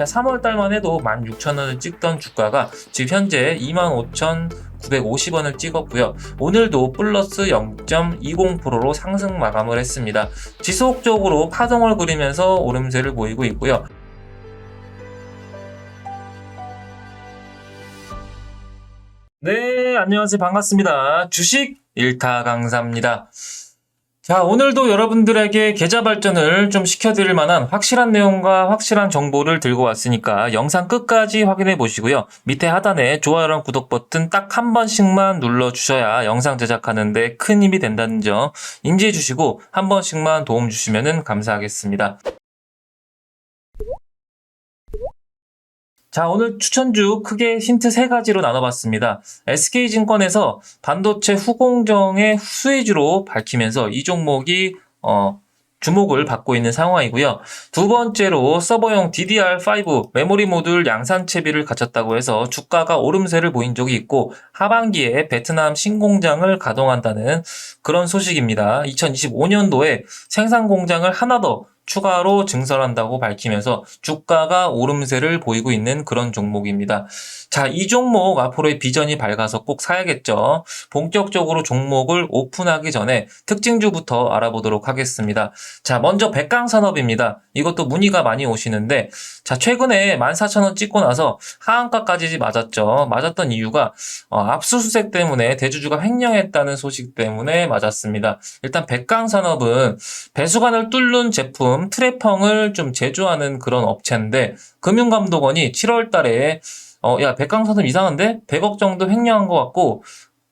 자, 3월 달만 해도 16,000원을 찍던 주가가 지금 현재 25,950원을 찍었고요. 오늘도 플러스 0.20%로 상승 마감을 했습니다. 지속적으로 파동을 그리면서 오름세를 보이고 있고요. 네, 안녕하세요. 반갑습니다. 주식 일타 강사입니다. 자, 오늘도 여러분들에게 계좌 발전을 좀 시켜드릴 만한 확실한 내용과 확실한 정보를 들고 왔으니까 영상 끝까지 확인해 보시고요. 밑에 하단에 좋아요랑 구독 버튼 딱 한 번씩만 눌러주셔야 영상 제작하는데 큰 힘이 된다는 점 인지해 주시고 한 번씩만 도움 주시면 감사하겠습니다. 자, 오늘 추천주 크게 힌트 세 가지로 나눠봤습니다. SK증권에서 반도체 후공정의 수혜주로 밝히면서 이 종목이 어, 주목을 받고 있는 상황이고요. 두 번째로 서버용 DDR5 메모리 모듈 양산 채비를 갖췄다고 해서 주가가 오름세를 보인 적이 있고 하반기에 베트남 신공장을 가동한다는 그런 소식입니다. 2025년도에 생산 공장을 하나 더 추가로 증설한다고 밝히면서 주가가 오름세를 보이고 있는 그런 종목입니다. 자, 이 종목 앞으로의 비전이 밝아서 꼭 사야겠죠. 본격적으로 종목을 오픈하기 전에 특징주부터 알아보도록 하겠습니다. 자, 먼저 백강산업입니다. 이것도 문의가 많이 오시는데, 자, 최근에 14,000원 찍고 나서 하한가까지 맞았죠. 맞았던 이유가 어, 압수수색 때문에 대주주가 횡령했다는 소식 때문에 맞았습니다. 일단 백강산업은 배수관을 뚫는 제품 트래펑을 좀 제조하는 그런 업체인데 금융감독원이 7월 달에 어, 야, 백강산업 이상한데? 100억 정도 횡령한 것 같고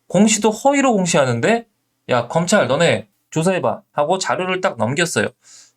공시도 허위로 공시하는데 야, 검찰 너네 조사해봐 하고 자료를 딱 넘겼어요.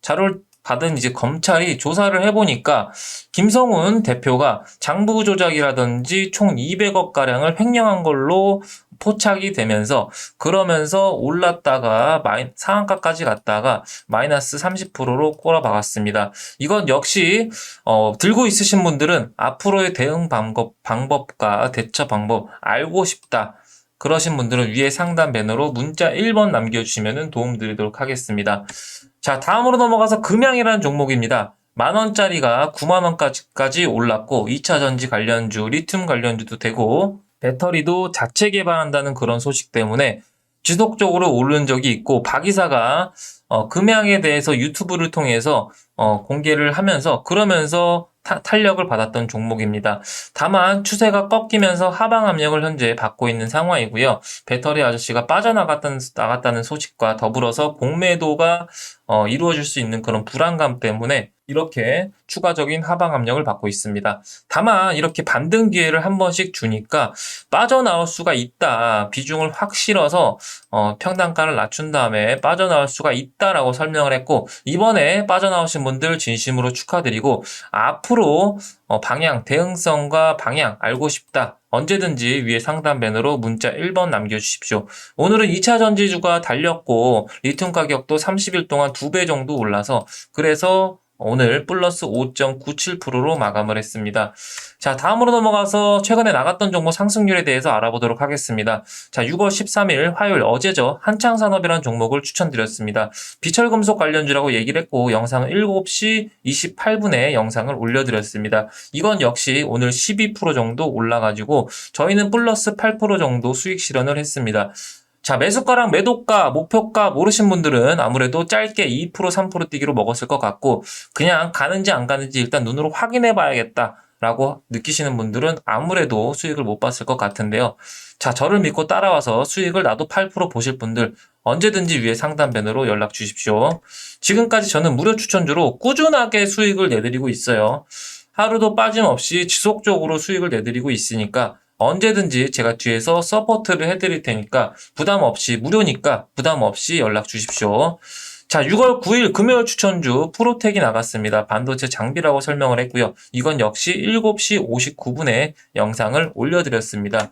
자료를 받은 이제 검찰이 조사를 해보니까 김성훈 대표가 장부 조작이라든지 총 200억 가량을 횡령한 걸로 포착이 되면서 그러면서 올랐다가 마이, 상한가까지 갔다가 마이너스 30%로 꼬라박았습니다. 이건 역시 어, 들고 있으신 분들은 앞으로의 대응 방법, 방법과 대처 방법 알고 싶다. 그러신 분들은 위에 상단 배너로 문자 1번 남겨주시면 도움 드리도록 하겠습니다. 자, 다음으로 넘어가서 금양이라는 종목입니다. 만원짜리가 9만원까지 올랐고, 2차 전지 관련주, 리튬 관련주도 되고, 배터리도 자체 개발한다는 그런 소식 때문에 지속적으로 오른 적이 있고, 박 이사가 어, 금양에 대해서 유튜브를 통해서 어, 공개를 하면서, 그러면서 타- 탄력을 받았던 종목입니다. 다만 추세가 꺾이면서 하방 압력을 현재 받고 있는 상황이고요. 배터리 아저씨가 빠져나갔다는 나갔다는 소식과 더불어서 공매도가 어, 이루어질 수 있는 그런 불안감 때문에 이렇게 추가적인 하방 압력을 받고 있습니다. 다만 이렇게 반등 기회를 한 번씩 주니까 빠져나올 수가 있다. 비중을 확 실어서 어, 평단가를 낮춘 다음에 빠져나올 수가 있다라고 설명을 했고 이번에 빠져나오신 분들 진심으로 축하드리고 앞으로 어, 방향, 대응성과 방향 알고 싶다. 언제든지 위에 상단 배너로 문자 1번 남겨주십시오. 오늘은 2차 전지주가 달렸고 리튬 가격도 30일 동안 2배 정도 올라서 그래서 오늘 플러스 5.97%로 마감을 했습니다. 자, 다음으로 넘어가서 최근에 나갔던 종목 상승률에 대해서 알아보도록 하겠습니다. 자, 6월 13일 화요일 어제죠. 한창산업이라는 종목을 추천드렸습니다. 비철금속 관련주라고 얘기를 했고 영상은 7시 28분에 영상을 올려드렸습니다. 이건 역시 오늘 12% 정도 올라가지고 저희는 플러스 8% 정도 수익 실현을 했습니다. 자, 매수가랑 매도가, 목표가 모르신 분들은 아무래도 짧게 2% 3% 뛰기로 먹었을 것 같고 그냥 가는지 안 가는지 일단 눈으로 확인해 봐야겠다. 라고 느끼시는 분들은 아무래도 수익을 못 봤을 것 같은데요. 자, 저를 믿고 따라와서 수익을 나도 8% 보실 분들 언제든지 위에 상단 배너로 연락 주십시오. 지금까지 저는 무료 추천주로 꾸준하게 수익을 내드리고 있어요. 하루도 빠짐없이 지속적으로 수익을 내드리고 있으니까 언제든지 제가 뒤에서 서포트를 해드릴 테니까 부담 없이 무료니까 부담 없이 연락 주십시오. 자, 6월 9일 금요일 추천주 프로텍이 나갔습니다. 반도체 장비라고 설명을 했고요. 이건 역시 7시 59분에 영상을 올려드렸습니다.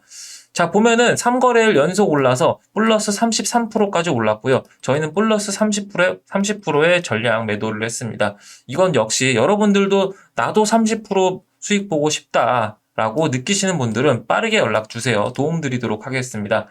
자, 보면은 3거래일 연속 올라서 플러스 33%까지 올랐고요. 저희는 플러스 30%의, 30%의 전량 매도를 했습니다. 이건 역시 여러분들도 나도 30% 수익 보고 싶다. 라고 느끼시는 분들은 빠르게 연락 주세요. 도움 드리도록 하겠습니다.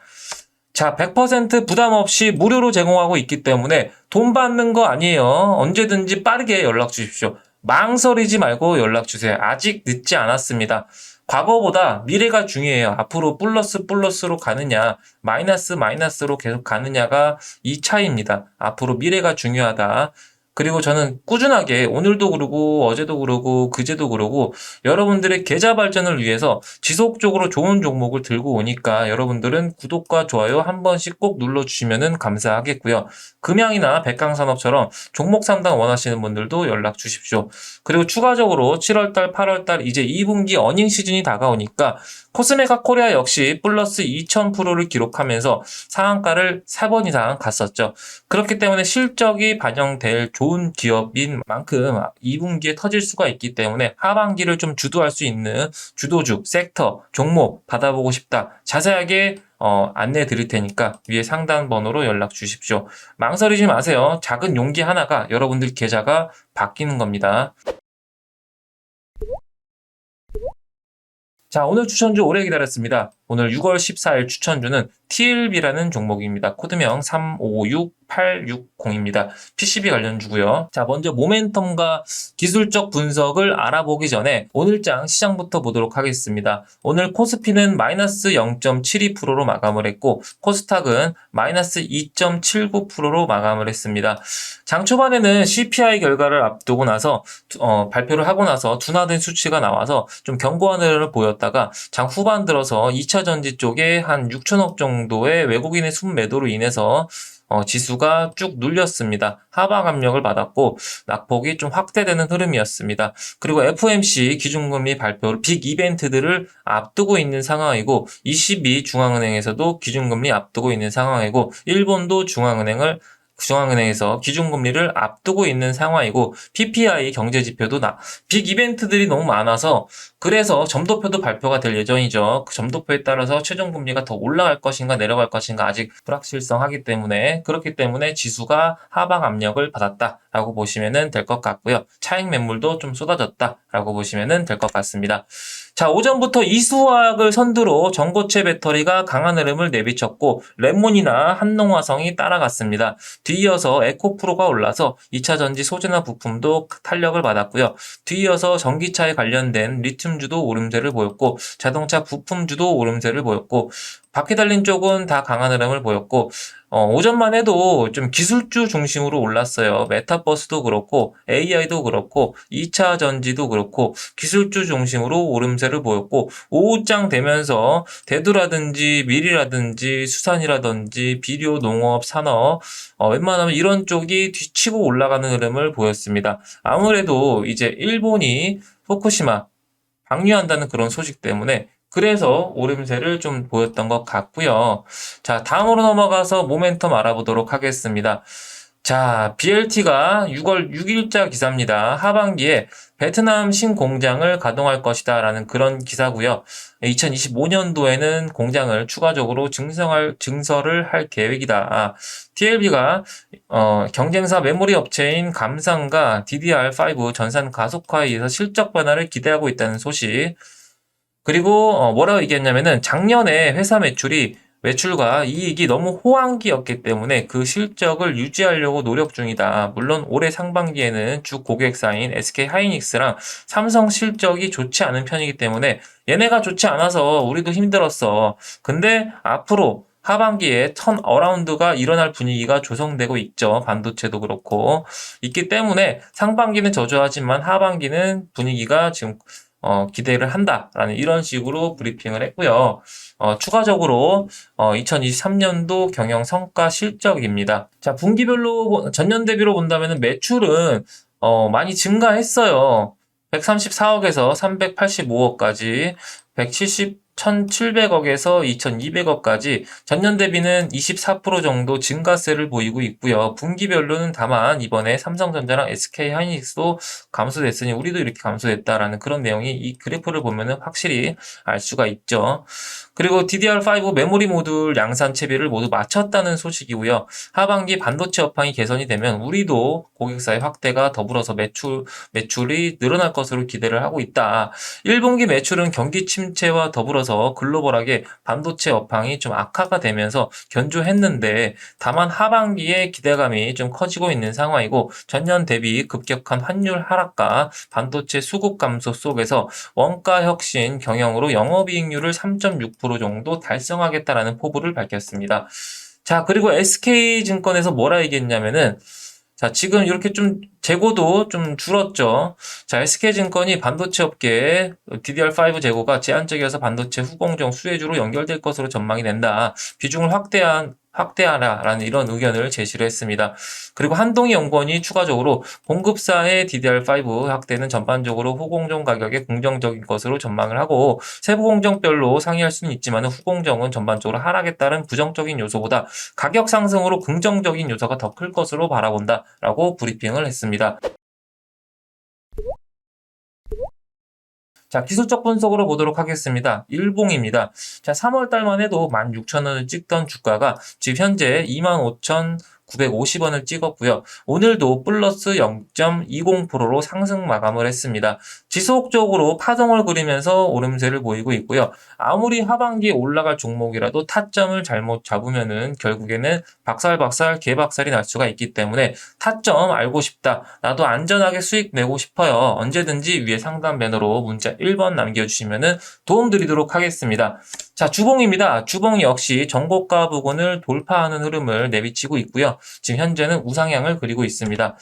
자, 100% 부담 없이 무료로 제공하고 있기 때문에 돈 받는 거 아니에요. 언제든지 빠르게 연락 주십시오. 망설이지 말고 연락 주세요. 아직 늦지 않았습니다. 과거보다 미래가 중요해요. 앞으로 플러스 플러스로 가느냐, 마이너스 마이너스로 계속 가느냐가 이 차이입니다. 앞으로 미래가 중요하다. 그리고 저는 꾸준하게 오늘도 그러고 어제도 그러고 그제도 그러고 여러분들의 계좌 발전을 위해서 지속적으로 좋은 종목을 들고 오니까 여러분들은 구독과 좋아요 한 번씩 꼭 눌러주시면 감사하겠고요. 금양이나 백강산업처럼 종목 상담 원하시는 분들도 연락 주십시오. 그리고 추가적으로 7월달, 8월달 이제 2분기 어닝 시즌이 다가오니까 코스메카 코리아 역시 플러스 2000%를 기록하면서 상한가를 3번 이상 갔었죠. 그렇기 때문에 실적이 반영될 좋은 기업인 만큼 2분기에 터질 수가 있기 때문에 하반기를 좀 주도할 수 있는 주도주, 섹터, 종목 받아보고 싶다. 자세하게 어, 안내 드릴 테니까 위에 상단 번호로 연락 주십시오. 망설이지 마세요. 작은 용기 하나가 여러분들 계좌가 바뀌는 겁니다. 자, 오늘 추천주 오래 기다렸습니다. 오늘 6월 14일 추천주는 TLB라는 종목입니다. 코드명 356860입니다. PCB 관련주고요. 자, 먼저 모멘텀과 기술적 분석을 알아보기 전에 오늘장 시장부터 보도록 하겠습니다. 오늘 코스피는 마이너스 0.72%로 마감을 했고 코스닥은 마이너스 2.79%로 마감을 했습니다. 장 초반에는 CPI 결과를 앞두고 나서 어, 발표를 하고 나서 둔화된 수치가 나와서 좀 흐름을 보였다가 장 후반 들어서 2차 전지 쪽에 한 6천억 정도의 외국인의 순매도로 인해서 어, 지수가 쭉 눌렸습니다. 하방 압력을 받았고 낙폭이 좀 확대되는 흐름이었습니다. 그리고 FOMC 기준금리 발표를 빅 이벤트들을 앞두고 있는 상황이고 22 중앙은행에서도 기준금리 앞두고 있는 상황이고 일본도 중앙은행을 중앙은행에서 기준금리를 앞두고 있는 상황이고 PPI 경제 지표도 나, 빅 이벤트들이 너무 많아서 그래서 점도표도 발표가 될 예정이죠. 그 점도표에 따라서 최종 금리가 더 올라갈 것인가 내려갈 것인가 아직 불확실성하기 때문에 그렇기 때문에 지수가 하방 압력을 받았다 라고 보시면 될 것 같고요. 차익 매물도 좀 쏟아졌다 라고 보시면 될 것 같습니다. 자, 오전부터 이수화학을 선두로 전고체 배터리가 강한 흐름을 내비쳤고 랩몬이나 한농화성이 따라갔습니다. 뒤이어서 에코프로가 올라서 2차 전지 소재나 부품도 탄력을 받았고요. 뒤이어서 전기차에 관련된 리튬주도 오름세를 보였고 자동차 부품주도 오름세를 보였고 바퀴 달린 쪽은 다 강한 흐름을 보였고 어, 오전만 해도 좀 기술주 중심으로 올랐어요. 메타버스도 그렇고 AI도 그렇고 2차 전지도 그렇고 기술주 중심으로 오름세를 보였고 오후장 되면서 대두라든지 밀이라든지 수산이라든지 비료, 농업, 산업 어, 웬만하면 이런 쪽이 뒤치고 올라가는 흐름을 보였습니다. 아무래도 이제 일본이 포쿠시마 방류한다는 그런 소식 때문에 그래서 오름세를 좀 보였던 것 같고요. 자, 다음으로 넘어가서 모멘텀 알아보도록 하겠습니다. 자, BLT가 6월 6일자 기사입니다. 하반기에 베트남 신공장을 가동할 것이다 라는 그런 기사고요. 2025년도에는 공장을 추가적으로 증성할, 증설을 할 계획이다. TLB가 어, 경쟁사 메모리 업체인 감상과 DDR5 전산 가속화에 의해서 실적 변화를 기대하고 있다는 소식. 그리고 어, 뭐라고 얘기했냐면은 작년에 회사 매출이 매출과 이익이 너무 호황기였기 때문에 그 실적을 유지하려고 노력 중이다. 물론 올해 상반기에는 주 고객사인 SK 하이닉스랑 삼성 실적이 좋지 않은 편이기 때문에 얘네가 좋지 않아서 우리도 힘들었어. 근데 앞으로 하반기에 턴 어라운드가 일어날 분위기가 조성되고 있죠. 반도체도 그렇고 있기 때문에 상반기는 저조하지만 하반기는 분위기가 지금 어, 기대를 한다라는 이런 식으로 브리핑을 했고요. 어, 추가적으로 어, 2023년도 경영 성과 실적입니다. 자, 분기별로 전년 대비로 본다면 매출은 어, 많이 증가했어요. 134억에서 385억까지 170 1,700억에서 2,200억까지 전년 대비는 24% 정도 증가세를 보이고 있고요. 분기별로는 다만 이번에 삼성전자랑 SK 하이닉스도 감소됐으니 우리도 이렇게 감소됐다라는 그런 내용이 이 그래프를 보면은 확실히 알 수가 있죠. 그리고 DDR5 메모리 모듈 양산 채비를 모두 마쳤다는 소식이고요. 하반기 반도체 업황이 개선이 되면 우리도 고객사의 확대가 더불어서 매출 매출이 늘어날 것으로 기대를 하고 있다. 1분기 매출은 경기 침체와 더불어서 이어서 글로벌하게 반도체 업황이 좀 악화가 되면서 견조했는데 다만 하반기에 기대감이 좀 커지고 있는 상황이고 전년 대비 급격한 환율 하락과 반도체 수급 감소 속에서 원가 혁신 경영으로 영업이익률을 3.6% 정도 달성하겠다라는 포부를 밝혔습니다. 자, 그리고 SK증권에서 뭐라 얘기했냐면은 자, 지금 이렇게 좀 재고도 좀 줄었죠. 자, SK증권이 반도체 업계에 DDR5 재고가 제한적이어서 반도체 후공정 수혜주로 연결될 것으로 전망이 된다. 비중을 확대한 확대하라라는 이런 의견을 제시를 했습니다. 그리고 한동희 연구원이 추가적으로 공급사의 DDR5 확대는 전반적으로 후공정 가격에 긍정적인 것으로 전망을 하고 세부 공정별로 상이할 수는 있지만 후공정은 전반적으로 하락에 따른 부정적인 요소보다 가격 상승으로 긍정적인 요소가 더 클 것으로 바라본다라고 브리핑을 했습니다. 자, 기술적 분석으로 보도록 하겠습니다. 일봉입니다. 자, 3월 달만 해도 16,000원을 찍던 주가가 지금 현재 25,950원을 찍었고요. 오늘도 플러스 0.20%로 상승 마감을 했습니다. 지속적으로 파동을 그리면서 오름세를 보이고 있고요. 아무리 하반기에 올라갈 종목이라도 타점을 잘못 잡으면은 결국에는 박살박살 개박살이 날 수가 있기 때문에 타점 알고 싶다. 나도 안전하게 수익 내고 싶어요. 언제든지 위에 상담 배너로 문자 1번 남겨주시면은 도움 드리도록 하겠습니다. 자, 주봉입니다. 주봉 역시 전고가 부근을 돌파하는 흐름을 내비치고 있고요. 지금 현재는 우상향을 그리고 있습니다.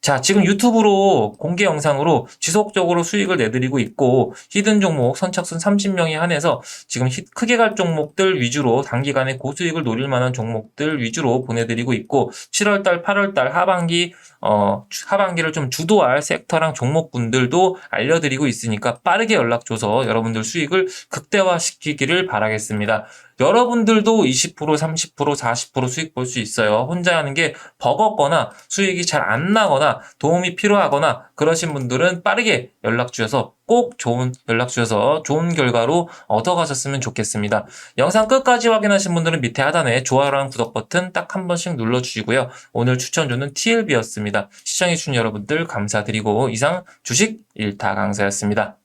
자, 지금 유튜브로 공개 영상으로 지속적으로 수익을 내드리고 있고, 히든 종목 선착순 30명에 한해서 지금 히- 크게 갈 종목들 위주로 단기간에 고수익을 노릴 만한 종목들 위주로 보내드리고 있고, 7월달, 8월달 하반기, 어, 주- 하반기를 좀 주도할 섹터랑 종목분들도 알려드리고 있으니까 빠르게 연락 줘서 여러분들 수익을 극대화시키기를 바라겠습니다. 여러분들도 20%, 30%, 40% 수익 볼 수 있어요. 혼자 하는 게 버겁거나 수익이 잘 안 나거나 도움이 필요하거나 그러신 분들은 빠르게 연락 주셔서 꼭 좋은 연락 주셔서 좋은 결과로 얻어가셨으면 좋겠습니다. 영상 끝까지 확인하신 분들은 밑에 하단에 좋아요랑 구독 버튼 딱 한 번씩 눌러주시고요. 오늘 추천주는 TLB였습니다. 시청해주신 여러분들 감사드리고 이상 주식 일타 강사였습니다.